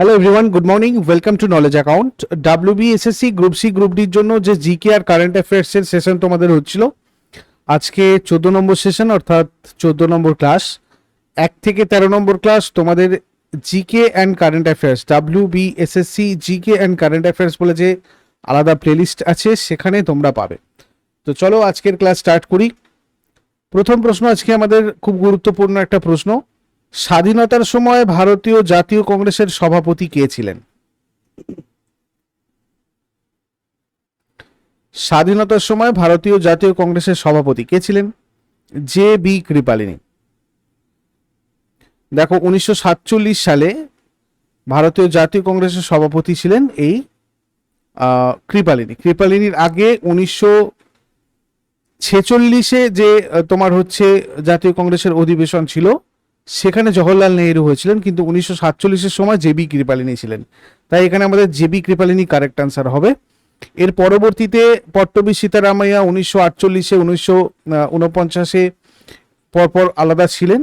Hello everyone good morning welcome to knowledge account WB SSC group C group ডির জন্য যে GK আর current অ্যাফেয়ার্সের সেশন তোমাদের হচ্ছিল, আজকে চোদ্দ নম্বর সেশন অর্থাৎ চোদ্দ নম্বর ক্লাস এক থেকে তেরো নম্বর ক্লাস তোমাদের GK and current affairs W B SSC GK and current affairs বলে যে আলাদা প্লেলিস্ট আছে, সেখানে তোমরা পাবে। তো চলো আজকের ক্লাস স্টার্ট করি। প্রথম প্রশ্ন আজকে আমাদের খুব গুরুত্বপূর্ণ একটা প্রশ্ন। স্বাধীনতার সময় ভারতীয় জাতীয় কংগ্রেসের সভাপতি কে ছিলেন? স্বাধীনতার সময় ভারতীয় জাতীয় কংগ্রেসের সভাপতি কে ছিলেন? J B Kripalani. দেখো, উনিশশো সাতচল্লিশ সালে ভারতীয় জাতীয় কংগ্রেসের সভাপতি ছিলেন এই কৃপালিনী। কৃপালিনীর আগে উনিশশো ছেচল্লিশে যে তোমার হচ্ছে জাতীয় কংগ্রেসের অধিবেশন ছিল সেখানে জওহরলাল নেহেরু হয়েছিলেন, কিন্তু উনিশশো সাতচল্লিশের সময় জেবি কৃপালিনী ছিলেন। তাই এখানে আমাদের জেবি কৃপালিনী কারেক্ট আনসার হবে। এর পরবর্তীতে পট্টবী সীতারামাইয়া উনিশশো আটচল্লিশে, উনিশশো উনপঞ্চাশে পরপর আলাদা ছিলেন।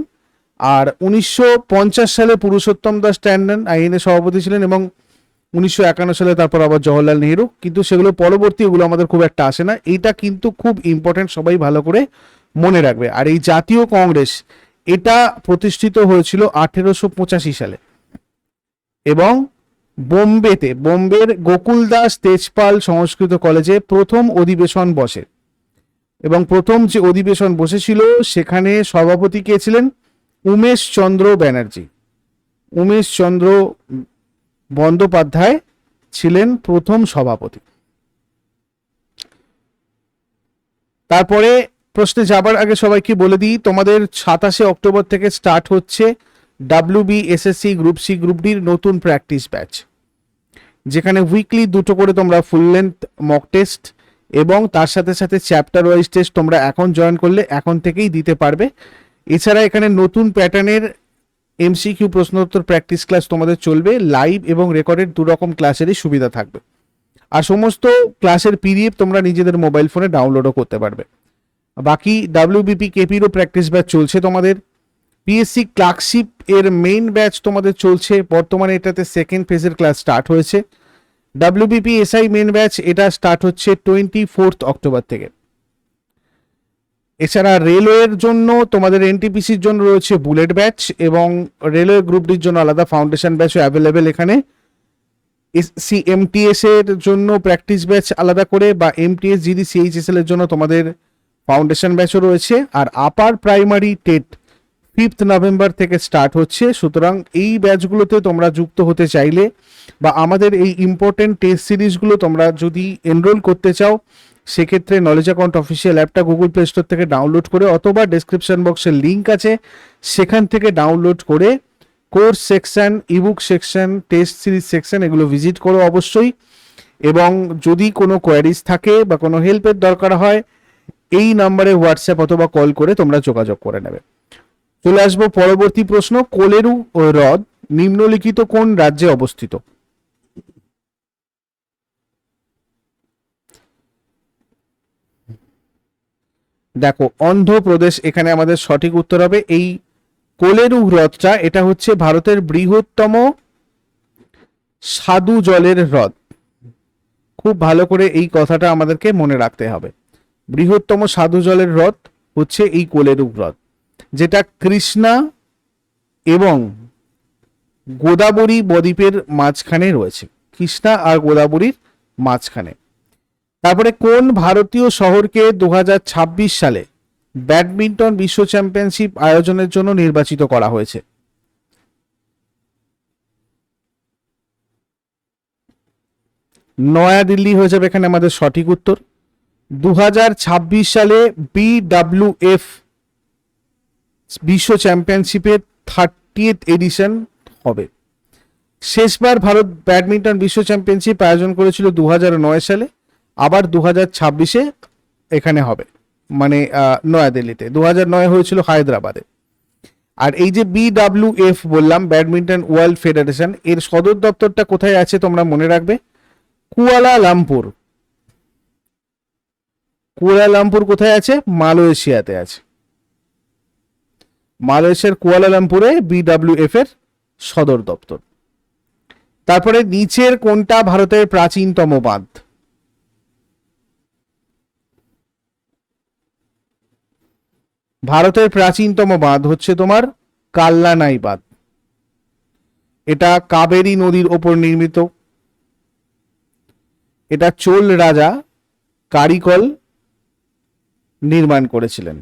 আর উনিশশো পঞ্চাশ সালে পুরুষোত্তম দাস ট্যান্ডন আইএনএ সভাপতি ছিলেন এবং উনিশশো একান্ন সালে তারপর আবার জওহরলাল নেহেরু। কিন্তু সেগুলো পরবর্তী ওগুলো আমাদের খুব একটা আসে না। এইটা কিন্তু খুব ইম্পর্টেন্ট সবাই ভালো করে মনে রাখবে। আর এই জাতীয় কংগ্রেস এটা প্রতিষ্ঠিত হয়েছিল আঠেরোশো পঁচাশি সালে। এবং বোম্বেতে, বোম্বের গোকুল দাস তেজপাল সংস্কৃত কলেজে প্রথম অধিবেশন বসে। এবং প্রথম যে অধিবেশন বসেছিল, সেখানে সভাপতি কে ছিলেন? উমেশ চন্দ্র ব্যানার্জি। উমেশ চন্দ্র বন্দ্যোপাধ্যায় ছিলেন প্রথম সভাপতি। তারপরে প্রশ্নে যাবার আগে সবাইকে বলে দিই, তোমাদের সাতাশে অক্টোবর থেকে স্টার্ট হচ্ছে W B SSC group C group ডির নতুন প্র্যাকটিস ব্যাচ যেখানে উইকলি দুটো করে তোমরা ফুল লেন্থ মক টেস্ট এবং তার সাথে সাথে চ্যাপ্টার ওয়াইজ টেস্ট তোমরা এখন জয়েন করলে এখন থেকেই দিতে পারবে। এছাড়া এখানে নতুন প্যাটার্নের এমসিকিউ প্রশ্নোত্তর প্র্যাকটিস ক্লাস তোমাদের চলবে লাইভ এবং রেকর্ডেড দু রকম ক্লাসেরই সুবিধা থাকবে। আর সমস্ত ক্লাসের পিডিএফ তোমরা নিজেদের মোবাইল ফোনে ডাউনলোডও করতে পারবে। বাকি ডাব্লিউবিপি কেপিরও প্র্যাকটিস ব্যাচ চলছে তোমাদের। পিএসসি ক্লার্কশিপ এর মেইন ব্যাচ তোমাদের চলছে। বর্তমানে এটাতে সেকেন্ড ফেজের ক্লাস স্টার্ট হয়েছে। ডাব্লিউবিপি এসআই মেইন ব্যাচ এটা স্টার্ট হচ্ছে টোয়েন্টি ফোর্থ অক্টোবর থেকে। এছাড়া রেলওয়ের জন্য তোমাদের এনটিপিসির জন্য রয়েছে বুলেট ব্যাচ এবং রেলওয়ে গ্রুপটির জন্য আলাদা ফাউন্ডেশন ব্যাচও অ্যাভেলেবেল এখানে। সি এমটিএস এর জন্য প্র্যাকটিস ব্যাচ আলাদা করে বা এমটিএস জিডি সিএইচএসএল এর জন্য তোমাদের ফাউন্ডেশন ব্যাচও রয়েছে আর upper primary TET fifth November থেকে স্টার্ট হচ্ছে। সুতরাং এই ব্যাচগুলোতে তোমরা যুক্ত হতে চাইলে বা আমাদের এই ইম্পর্টেন্ট টেস্ট সিরিজগুলো তোমরা যদি এনরোল করতে চাও, সেক্ষেত্রে নলেজ অ্যাকাউন্ট অফিসিয়াল অ্যাপটা গুগল প্লে স্টোর থেকে ডাউনলোড করে অথবা ডেসক্রিপশন বক্সের লিঙ্ক আছে, সেখান থেকে ডাউনলোড করে course section ebook section test series section এগুলো ভিজিট করো অবশ্যই। এবং যদি কোনো কোয়ারিজ থাকে বা কোনো হেল্পের দরকার হয় এই নাম্বারে হোয়াটসঅ্যাপ অথবা কল করে তোমরা যোগাযোগ করে নেবে। চলে আসব পরবর্তী প্রশ্ন, কোলেরু হ্রদ নিম্নলিখিত কোন রাজ্যে অবস্থিত? দেখো, অন্ধ্রপ্রদেশ, এখানে আমাদের সঠিক উত্তর হবে এই কোলেরু হ্রদটা, এটা হচ্ছে ভারতের বৃহত্তম স্বাদু জলের হ্রদ। খুব ভালো করে এই কথাটা আমাদেরকে মনে রাখতে হবে। বৃহত্তম স্বাদু জলের হ্রদ হচ্ছে এই কোলেরু হ্রদ, যেটা কৃষ্ণা এবং গোদাবরী বদ্বীপের মাঝখানে রয়েছে। কৃষ্ণা আর গোদাবরীর মাঝখানে। তারপরে কোন ভারতীয় শহরকে দু হাজার ছাব্বিশ সালে ব্যাডমিন্টন বিশ্ব চ্যাম্পিয়নশিপ আয়োজনের জন্য নির্বাচিত করা হয়েছে? নয়াদিল্লি হয়ে যাবে এখানে আমাদের সঠিক উত্তর। দু হাজার ছাব্বিশ সালে বিডাব্লিউএফ বিশ্ব চ্যাম্পিয়নশিপের থার্টিয়েথ এডিশন হবে। শেষবার ভারত ব্যাডমিন্টন বিশ্ব চ্যাম্পিয়নশিপ আয়োজন করেছিল দু হাজার নয় সালে, আবার দু ছাব্বিশে এখানে হবে মানে নয়াদিল্লিতে। দু নয় হয়েছিল হায়দ্রাবাদে। আর এই যে বিডাব্লিউএফ বললাম ব্যাডমিন্টন ওয়ার্ল্ড ফেডারেশন এর সদর দপ্তরটা কোথায় আছে তোমরা মনে রাখবে? কুয়ালালামপুর। কুয়ালালামপুর কোথায় আছে? মালয়েশিয়াতে আছে। মালয়েশিয়ার কুয়ালালামপুরে বিডাব্লিউএফ এর সদর দপ্তর। তারপরে নিচের কোনটা ভারতের প্রাচীনতম বাঁধ? ভারতের প্রাচীনতম বাঁধ হচ্ছে তোমার কাল্লানাই বাঁধ। এটা কাবেরী নদীর ওপর নির্মিত। এটা চোল রাজা কারিকল নির্মাণ করেছিলেন।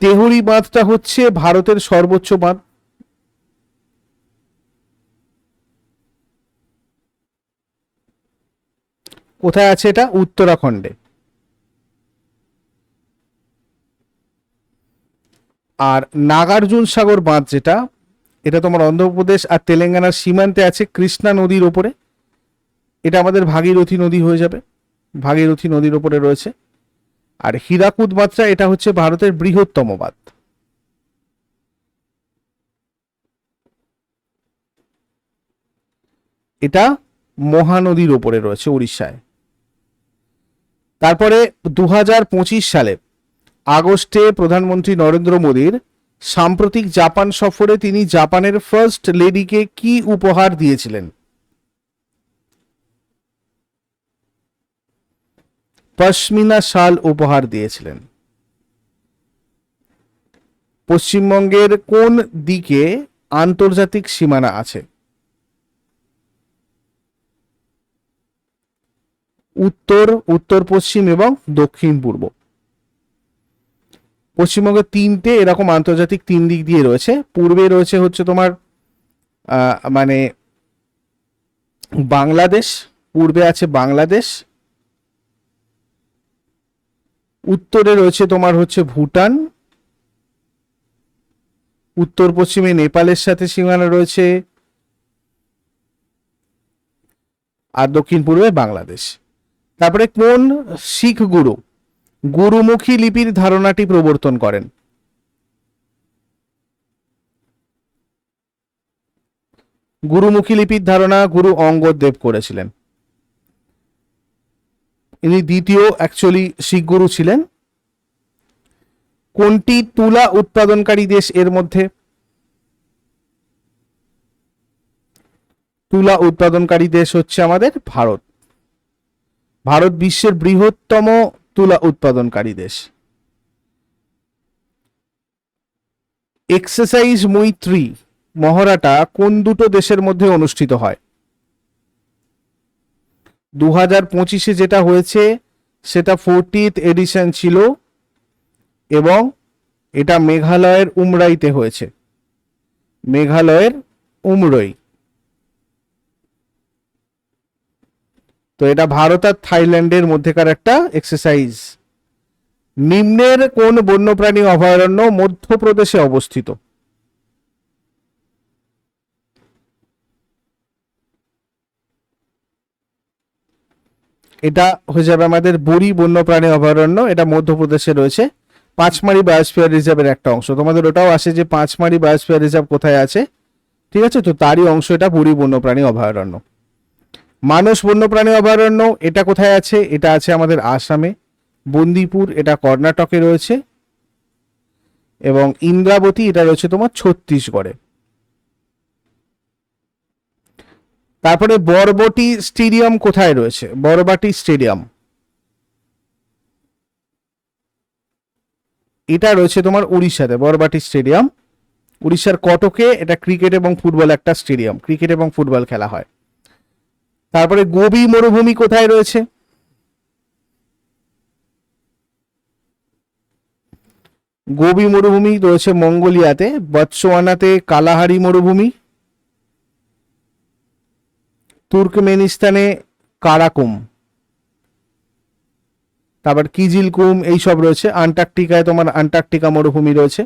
তেহরি বাঁধটা হচ্ছে ভারতের সর্বোচ্চ বাঁধ। কোথায় আছে এটা? উত্তরাখণ্ডে। আর নাগার্জুন সাগর বাঁধ যেটা, এটা তোমার অন্ধ্রপ্রদেশ আর তেলেঙ্গানার সীমান্তে আছে কৃষ্ণা নদীর ওপরে। এটা আমাদের ভাগীরথী নদী হয়ে যাবে। ভাগীরথী নদীর ওপরে রয়েছে। আর হীরাকুদ বাঁধটা এটা হচ্ছে ভারতের বৃহত্তম বাঁধ। এটা মহানদীর ওপরে রয়েছে উড়িষ্যায়। তারপরে দু হাজার পঁচিশ সালে আগস্টে প্রধানমন্ত্রী নরেন্দ্র মোদীর সাম্প্রতিক জাপান সফরে তিনি জাপানের ফার্স্ট লেডিকে কি উপহার দিয়েছিলেন? পশমিনা শাল উপহার দিয়েছিলেন। পশ্চিমবঙ্গের কোন দিকে আন্তর্জাতিক সীমানা আছে? উত্তর উত্তর, পশ্চিম এবং দক্ষিণ, পূর্ব। পশ্চিমবঙ্গের তিনটে এরকম আন্তর্জাতিক তিন দিক দিয়ে রয়েছে। পূর্বে রয়েছে হচ্ছে তোমার মানে বাংলাদেশ, পূর্বে আছে বাংলাদেশ উত্তরে রয়েছে তোমার হচ্ছে ভুটান। উত্তর পশ্চিমে নেপালের সাথে সীমানা রয়েছে। আর দক্ষিণ পূর্বে বাংলাদেশ। তারপরে কোন শিখ গুরু গুরুমুখী লিপির ধারণাটি প্রবর্তন করেন? গুরুমুখী লিপির ধারণা গুরু অঙ্গদ দেব করেছিলেন। ইনি দ্বিতীয় অ্যাকচুয়ালি শিখ গুরু ছিলেন। কোনটি তুলা উৎপাদনকারী দেশ এর মধ্যে? তুলা উৎপাদনকারী দেশ হচ্ছে আমাদের ভারত। ভারত বিশ্বের বৃহত্তম তুলা উৎপাদনকারী দেশ। এক্সারসাইজ মৈত্রী মহড়াটা কোন দুটো দেশের মধ্যে অনুষ্ঠিত হয়? দু হাজার পঁচিশে যেটা হয়েছে, সেটা ফোরটিথ এডিশন ছিল এবং এটা মেঘালয়ের উমরাইতে হয়েছে। মেঘালয়ের উমরই। তো এটা ভারত আর থাইল্যান্ডের মধ্যেকার একটা এক্সারসাইজ নিম্নের কোন বন্যপ্রাণী অভয়ারণ্য মধ্যপ্রদেশে অবস্থিত? এটা হয়ে যাবে আমাদের বুড়ি বন্যপ্রাণী অভয়ারণ্য, এটা মধ্যপ্রদেশে রয়েছে। পাঁচমারি বায়োস্ফিয়ার রিজার্ভের একটা অংশ। তোমাদের ওটাও আসে যে পাঁচমারি বায়োস্ফিয়ার রিজার্ভ কোথায় আছে? ঠিক আছে? তো তারই অংশ এটা বুড়ি বন্যপ্রাণী অভয়ারণ্য। মানস বন্যপ্রাণী অভয়ারণ্য, এটা কোথায় আছে? এটা আছে আমাদের আসামে। বন্দিপুর, এটা কর্ণাটকে রয়েছে। এবং ইন্দ্রাবতী, এটা রয়েছে তোমার ছত্তিশগড়ে। তারপরে বরবটি স্টেডিয়াম কোথায় রয়েছে? বরবাটি স্টেডিয়াম। এটা রয়েছে তোমার উড়িষ্যাতে, বরবাটি স্টেডিয়াম। উড়িষ্যার কটকে এটা ক্রিকেট এবং ফুটবল একটা স্টেডিয়াম। ক্রিকেট এবং ফুটবল খেলা হয়। তারপরে গোবি মরুভূমি কোথায় রয়েছে? গোবি মরুভূমি রয়েছে মঙ্গোলিয়াতে বৎসোয়ানাতে কালাহারি মরুভূমি। তুর্কমেনিস্তানে কারাকুম। তারপর কিজিলকুম, এইসব রয়েছে। আন্টার্কটিকায় তোমার আন্টার্কটিকা মরুভূমি রয়েছে।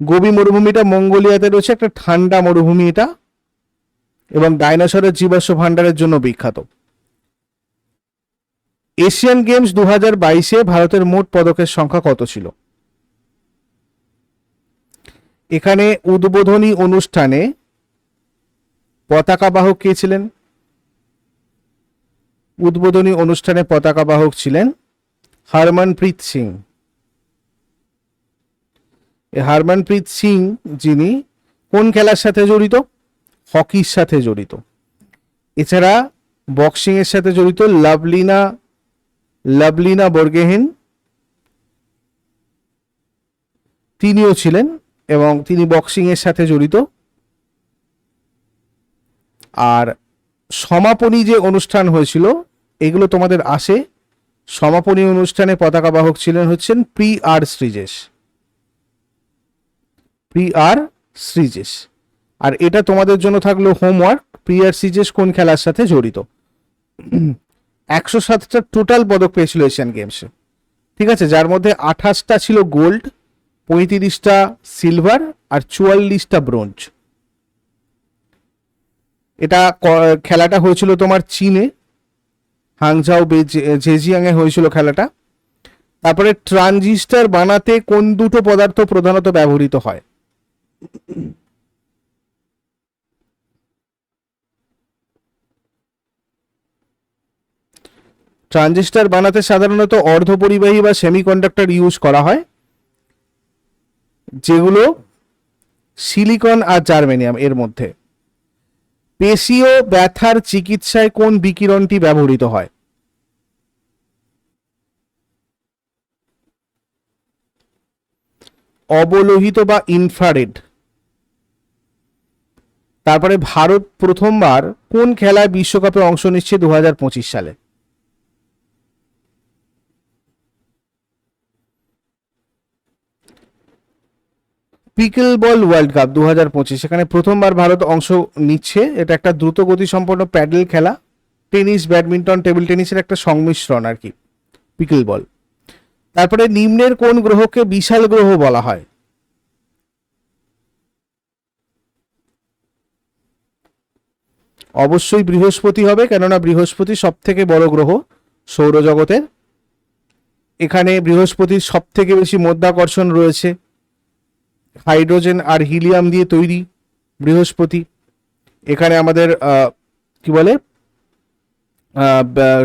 গোবি মরুভূমিটা মঙ্গোলিয়াতে রয়েছে, একটা ঠান্ডা মরুভূমি এটা এবং ডাইনোসরের জীবাশ্ম ভাণ্ডারের জন্য বিখ্যাত। এশিয়ান গেমস দু হাজার বাইশে ভারতের মোট পদকের সংখ্যা কত ছিল? এখানে উদ্বোধনী অনুষ্ঠানে পতাকা বাহক কে ছিলেন? উদ্বোধনী অনুষ্ঠানে পতাকা বাহক ছিলেন হরমনপ্রীত সিং। হরমনপ্রীত সিং যিনি কোন খেলার সাথে জড়িত? হকির সাথে জড়িত। এছাড়া বক্সিং এর সাথে জড়িত লাভলিনা লাভলিনা বর্গেহেন তিনিও ছিলেন এবং তিনি বক্সিং এর সাথে জড়িত আর সমাপনী যে অনুষ্ঠান হয়েছিল, এগুলো তোমাদের আসে। সমাপনী অনুষ্ঠানে পতাকা বাহক ছিলেন হচ্ছেন P R Sreejesh. P R Sreejesh. আর এটা তোমাদের জন্য থাকল হোমওয়ার্ক প্রি আর শ্রীজেশ কোন খেলার সাথে জড়িত? একশো সাতটা টোটাল পদক পেয়েছিল এশিয়ান গেমসে। ঠিক আছে, যার মধ্যে আঠাশটা ছিল গোল্ড, পঁয়ত্রিশটা সিলভার আর চুয়াল্লিশটা ব্রোঞ্জ। এটা খেলাটা হয়েছিল তোমার চীনে, হাংঝাও জেজিয়াং এ হয়েছিল খেলাটা। তারপরে ট্রানজিস্টার বানাতে কোন দুটো পদার্থ প্রধানত ব্যবহৃত হয়? ট্রানজিস্টার বানাতে সাধারণত অর্ধপরিবাহী বা সেমিকন্ডাক্টর ইউজ করা হয়, যেগুলো সিলিকন আর জার্মেনিয়াম এর মধ্যে। পেশীয় ব্যথার চিকিৎসায় কোন বিকিরণটি ব্যবহৃত হয়? অবলোহিত বা ইনফ্রারেড তারপরে ভারত প্রথমবার কোন খেলায় বিশ্বকাপে অংশ নিচ্ছে দু হাজার পঁচিশ সালে? পিকল বল ওয়ার্ল্ড কাপ দু হাজার পঁচিশ এখানে প্রথমবার ভারত অংশ নিচ্ছে। এটা একটা দ্রুত গতি সম্পন্ন প্যাডেল খেলা। টেনিস, ব্যাডমিন্টন, টেবিল টেনিসের একটা সংমিশ্রণ আর কি পিকল বল তারপরে নিম্নের কোন গ্রহকে বিশাল গ্রহ বলা হয়? অবশ্যই বৃহস্পতি হবে, কেননা বৃহস্পতি সব থেকে বড় গ্রহ সৌরজগতের। এখানে বৃহস্পতির সব থেকে বেশি মধ্যাকর্ষণ রয়েছে। হাইড্রোজেন আর হিলিয়াম দিয়ে তৈরি বৃহস্পতি। এখানে আমাদের কি বলে?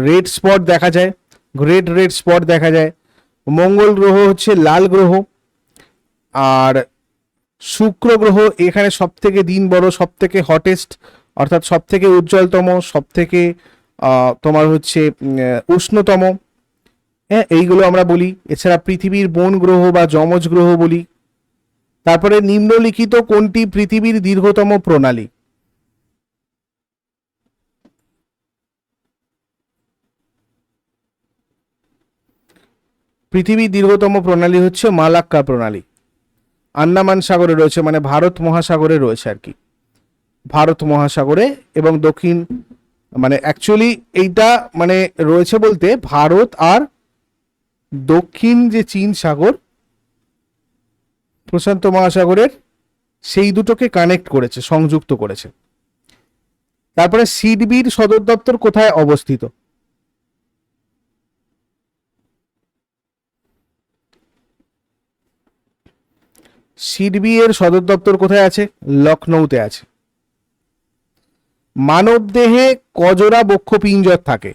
রেড স্পট দেখা যায়। রেড রেড স্পট দেখা যায়। মঙ্গল গ্রহ হচ্ছে লাল গ্রহ। আর শুক্র গ্রহ এখানে সব থেকে দিন বড় সব থেকে হটেস্ট অর্থাৎ সব থেকে উজ্জ্বলতম সব থেকে তোমার হচ্ছে উষ্ণতম। হ্যাঁ এইগুলো আমরা বলি। এছাড়া পৃথিবীর বন গ্রহ বা যমজ গ্রহ বলি। তারপরে নিম্নলিখিত কোনটি পৃথিবীর দীর্ঘতম প্রণালী? পৃথিবীর দীর্ঘতম প্রণালী হচ্ছে মালাক্কা প্রণালী। আন্দামান সাগরে রয়েছে মানে ভারত মহাসাগরে রয়েছে আর কি। ভারত মহাসাগরে এবং দক্ষিণ মানে অ্যাকচুয়ালি এইটা মানে রয়েছে বলতে ভারত আর দক্ষিণ যে চীন সাগর প্রশান্ত মহাসাগরের সেই দুটোকে কানেক্ট করেছে, সংযুক্ত করেছে। তারপরে সিডবির সদর দপ্তর কোথায় অবস্থিত? সিডবি এর সদর দপ্তর কোথায় আছে? লখনৌতে আছে। মানব দেহে কজোড়া বক্ষপিঞ্জর থাকে।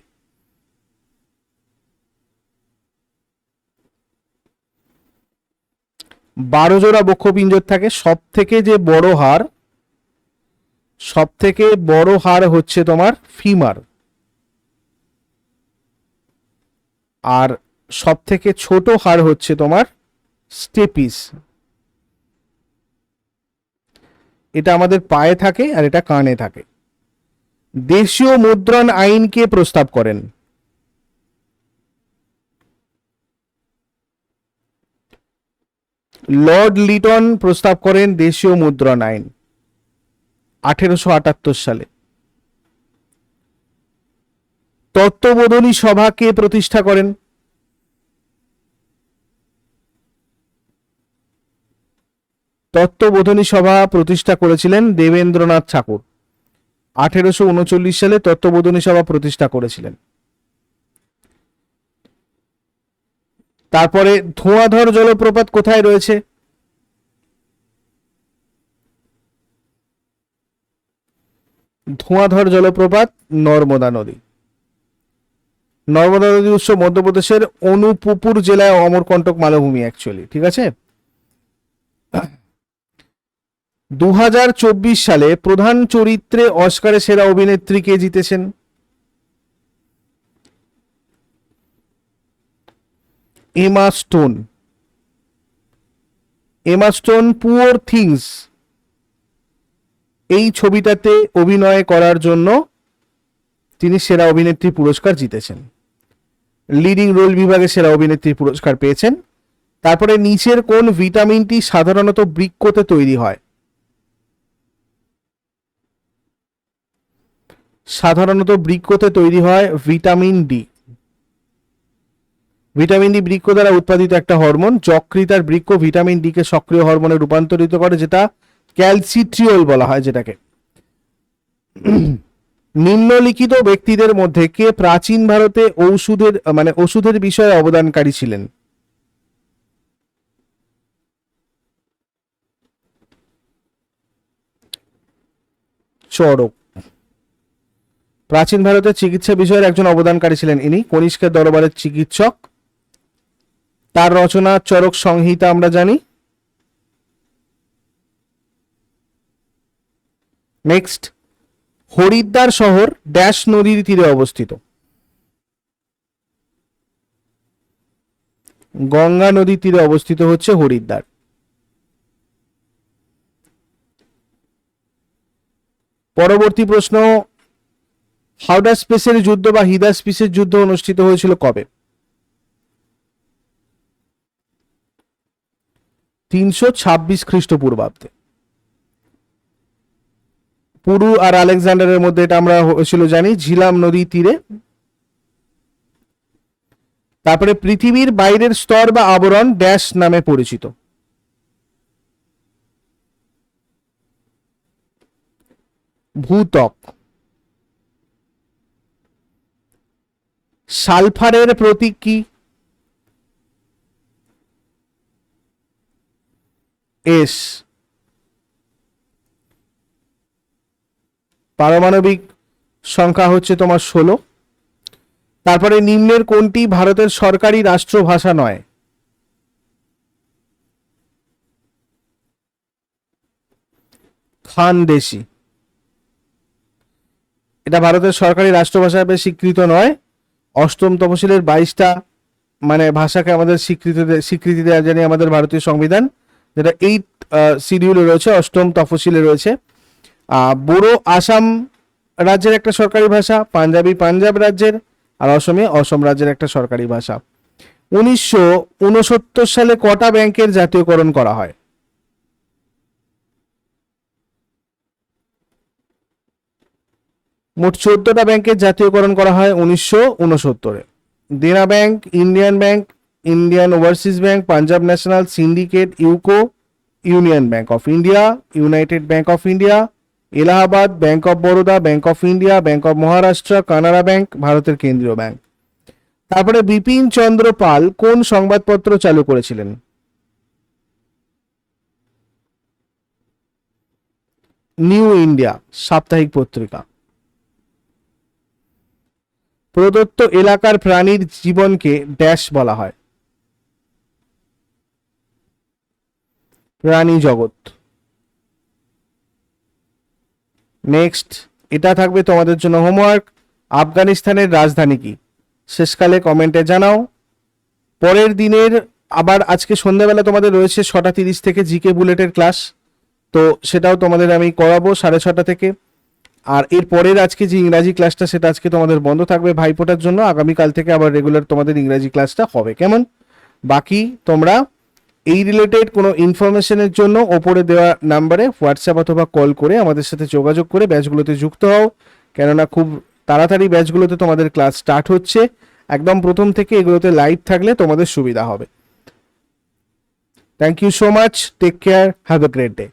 বারো জোড়া বক্ষপিঞ্জর থাকে। সব থেকে যে বড় হাড় সব থেকে বড় হাড় হচ্ছে তোমার ফিমার। আর সব থেকে ছোট হাড় হচ্ছে তোমার স্টেপিস। এটা আমাদের পায়ে থাকে আর এটা কানে থাকে। দেশীয় মুদ্রণ আইনকে প্রস্তাব করেন। লর্ড লিটন প্রস্তাব করেন দেশীয় মুদ্রণ আইন, আঠেরোশো আটাত্তর সালে। তত্ত্ববোধনী সভা কে প্রতিষ্ঠা করেন? তত্ত্ববোধনী সভা প্রতিষ্ঠা করেছিলেন দেবেন্দ্রনাথ ঠাকুর। আঠেরোশো উনচল্লিশ সালে তত্ত্ববোধনী সভা প্রতিষ্ঠা করেছিলেন। তারপরে ধোঁয়াধর জলপ্রপাত কোথায় রয়েছে? ধোঁয়াধর জলপ্রপাত নর্মদা নদী। নর্মদা নদী উৎস মধ্যপ্রদেশের অনুপুপুর জেলায় অমরকণ্টক মালভূমি অ্যাকচুয়ালি ঠিক আছে? দু হাজার চব্বিশ সালে প্রধান চরিত্রে অস্কারে সেরা অভিনেত্রী কে জিতেছেন? Emma Stone Emma Stone poor things এই ছবিটাতে অভিনয় করার জন্য তিনি সেরা অভিনেত্রী পুরস্কার জিতেছেন। লিডিং রোল বিভাগে সেরা অভিনেত্রী পুরস্কার পেয়েছেন। তারপরে নিচের কোন ভিটামিনটি সাধারণত বৃক্ষতে তৈরি হয়? সাধারণত বৃক্ষতে তৈরি হয় ভিটামিন ডি। ভিটামিন ডি বৃক্ষ দ্বারা উৎপাদিত একটা হরমোন, যকৃতার বৃক্ষ ভিটামিন ডি কে সক্রিয় হরমোনে রূপান্তরিত করে, যেটা ক্যালসিট্রিওল বলা হয় যেটাকে। নিম্নলিখিত ব্যক্তিদের মধ্যে কে প্রাচীন ভারতে ঔষধের মানে ওষুধের বিষয়ে অবদানকারী ছিলেন? চড়ক প্রাচীন ভারতের চিকিৎসা বিষয়ের একজন অবদানকারী ছিলেন ইনি, কনিষ্কের দরবারের চিকিৎসক। তার রচনা চরক সংহিতা আমরা জানি। নেক্সট হরিদ্বার শহর ড্যাশ নদীর তীরে অবস্থিত। গঙ্গা নদীর তীরে অবস্থিত হচ্ছে হরিদ্বার। পরবর্তী প্রশ্ন হাওড়া স্পেসের যুদ্ধ বা হিদা স্পেসের যুদ্ধ অনুষ্ঠিত হয়েছিল কবে? তিনশো ছাব্বিশ খ্রিস্টপূর্বাব্দে। পুরু আর আলেকজান্ডারের মধ্যে এটা আমরা হয়েছিল জানি, ঝিলাম নদী তীরে। তারপরে পৃথিবীর বাইরের স্তর বা আবরণ ড্যাশ নামে পরিচিত। ভূত্বক। সালফারের প্রতীক কি? এস। পারমাণবিক সংখ্যা হচ্ছে তোমার ষোলো। তারপরে নিম্নের কোনটি ভারতের সরকারি রাষ্ট্রভাষা নয়? খানদেশি। এটা ভারতের সরকারি রাষ্ট্রভাষা হিসেবে স্বীকৃত নয়। অষ্টম তফসিলের বাইশটা মানে ভাষাকে আমাদের স্বীকৃতি স্বীকৃতি দেওয়া জানি আমাদের ভারতীয় সংবিধান। যেটা এইট শিডিউলে রয়েছে, অষ্টম তফসিলে রয়েছে। বোরো আসাম রাজ্যের একটা সরকারি ভাষা, পাঞ্জাবি পাঞ্জাব রাজ্যের, আর অসমে অসম রাজ্যের একটা সরকারি ভাষা। উনিশশো উনসত্তর সালে কটা ব্যাংকের জাতীয়করণ করা হয়? মোট চোদ্দটা ব্যাংকের জাতীয়করণ করা হয় উনিশশো উনসত্তরে। Dena bank, Indian bank Indian overseas bank Punjab national syndicate UCO union bank of India united bank of India Allahabad bank of Baroda bank of India bank of Maharashtra Canara bank ভারতের কেন্দ্রীয় bank তারপরে বিপিন চন্দ্র পাল কোন সংবাদপত্র চালু করেছিলেন? New India, সাপ্তাহিক পত্রিকা। প্রদত্ত এলাকার প্রাণীর জীবনকে ড্যাশ বলা হয়। প্রাণী জগৎ। নেক্সট এটা থাকবে তোমাদের জন্য হোমওয়ার্ক আফগানিস্তানের রাজধানী কি? শেষকালে কমেন্টে জানাও। পরের দিনের আবার আজকে সন্ধ্যাবেলা তোমাদের রয়েছে ছটা তিরিশ থেকে জিকে বুলেটের ক্লাস তো সেটাও তোমাদের আমি করাবো সাড়ে ছটা থেকে। আর এর পরের আজকে যে ইংরাজি ক্লাসটা সেটা আজকে তোমাদের বন্ধ থাকবে ভাইফোঁটার জন্য। আগামীকাল থেকে আবার রেগুলার তোমাদের ইংরাজি ক্লাসটা হবে। কেমন? বাকি তোমরা এই রিলেটেড কোনো ইনফরমেশনের জন্য ওপরে দেওয়া নাম্বারে হোয়াটসঅ্যাপ অথবা কল করে আমাদের সাথে যোগাযোগ করে ব্যাচগুলোতে যুক্ত হও। কেননা খুব তাড়াতাড়ি ব্যাচগুলোতে তোমাদের ক্লাস স্টার্ট হচ্ছে। একদম প্রথম থেকে এগুলোতে লাইভ থাকলে তোমাদের সুবিধা হবে। Thank you so much take care have a great day